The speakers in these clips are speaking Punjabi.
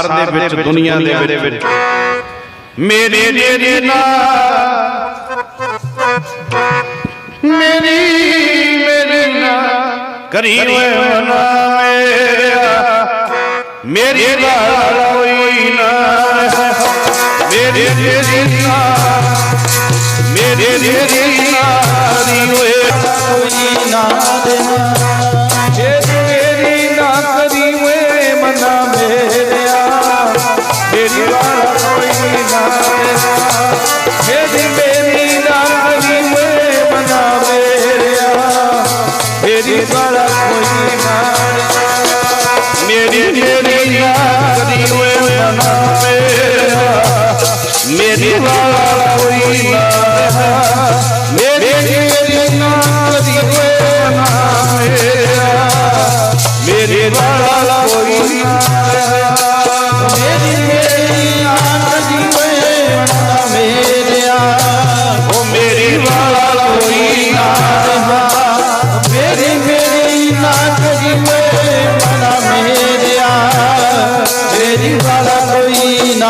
ਸੰਸਾਰ ਦੇ ਵਿੱਚ ਦੁਨੀਆ ਦੇ ਵਿੱਚ। ਮੇਰੀ ਮੇਰੀ ਨਾ। ਮੇਰੀ ਮੇਰੀ ਨਾ। ਕਰੀ ਹੋਏ ਨਾ ਮੇਰਾ ਮੇਰੀ ਕੋਈ ਨਾ ਮੇਰੀ ਮੇਰੀ ਨਾ। ਮੇਰੀ ਮੇਰੀ ਨਾ। ਕਰੀ ਹੋਏ ਕੋਈ ਨਾ ਦੇਣਾ ਮੇਰੀਆ ਕਦੀ ਓਏ ਮਨਾ ਮੇਰਾ ਮੇਰੀ ਵਾਲਾ ਕੋਈ ਨਾ ਮੇਰੀ ਨਾ ਕਦੀ ਓਏ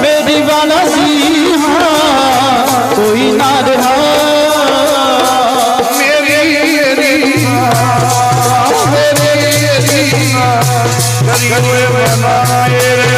ਮੇਰੀ ਵਾਲਾ ਸੀ ਹਾਂ ਕੋਈ ਨਾ ਰਹਾ। ਕਰੀ ਹੋਏ ਮਨਾਏ